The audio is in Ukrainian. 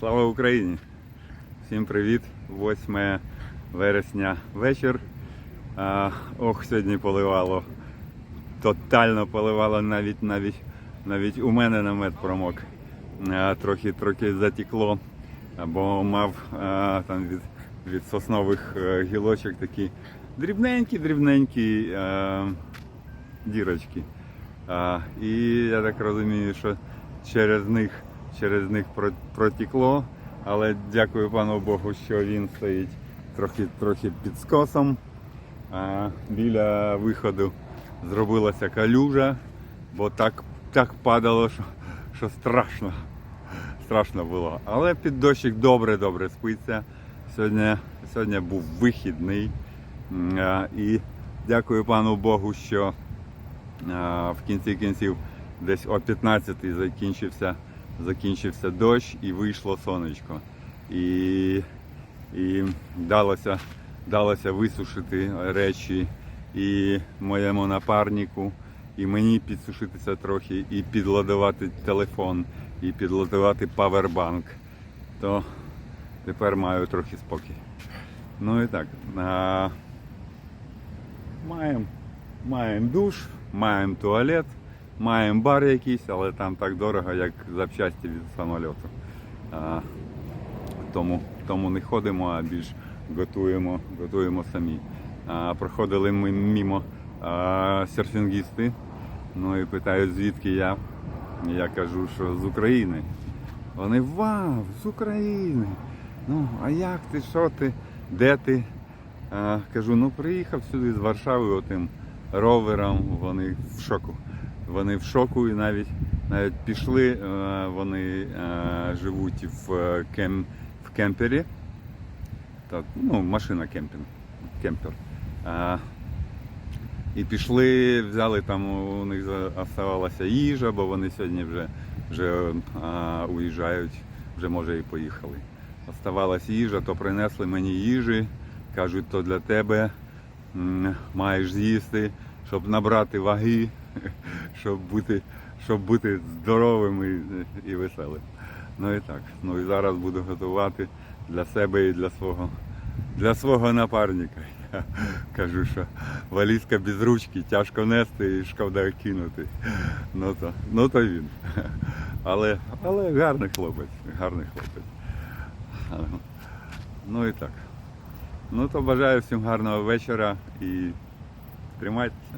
Слава Україні! Всім привіт! 8 вересня вечір. А, ох, сьогодні поливало. Тотально поливало навіть навіть навіть у мене намет промок. А, трохи трохи затекло, бо мав а, там від, від соснових е, гілочок такі дрібненькі, дрібненькі е, дірочки. А, і я так розумію, що через них, через них про- протекло. Але дякую пану Богу, що він стоїть трохи, трохи під скосом. А, біля виходу зробилася калюжа, бо так, так падало, що, що страшно. Страшно було. Але під дощик добре-добре спиться. Сьогодні, сьогодні був вихідний. А, І дякую пану Богу, що а, в кінці кінців десь о 15 закінчився, закінчився дощ і вийшло сонечко. І, і далося, далося висушити речі і моєму напарнику, і мені підсушитися трохи, і підладувати телефон, і підладувати павербанк. То тепер маю трохи спокій. Ну і так. А, маємо Маємо душ, маємо туалет, маємо бар якийсь, але там так дорого, як запчасті від самольоту. А, тому, тому не ходимо, а більш готуємо, готуємо самі. А, проходили ми мімо а, серфінгісти, ну і питають, звідки я. Я кажу, що з України. Вони вау, з України. Ну, а як ти, що ти, де ти? А, кажу, ну приїхав сюди з Варшави отим ровером, вони в шоку. Вони в шоку і навіть навіть пішли, е, вони е, живуть в, е, кем, в кемпері. Так, ну, машина кемпінг, кемпер. І пішли, взяли там, у них залишилася їжа, бо вони сьогодні вже, вже а, уїжджають, вже може і поїхали. Оставалась їжа, то принесли мені їжі, кажуть, то для тебе маєш з'їсти, щоб набрати ваги, щоб бути, щоб бути здоровим і, і веселим. Ну і так. Ну і зараз буду готувати для себе і для свого, для свого напарника. Я кажу, що валізка без ручки, тяжко нести і шкода кинути. Ну то, ну то він. Але, але гарний хлопець, гарний хлопець. Ну і так. Ну то бажаю всім гарного вечора і тримайтеся.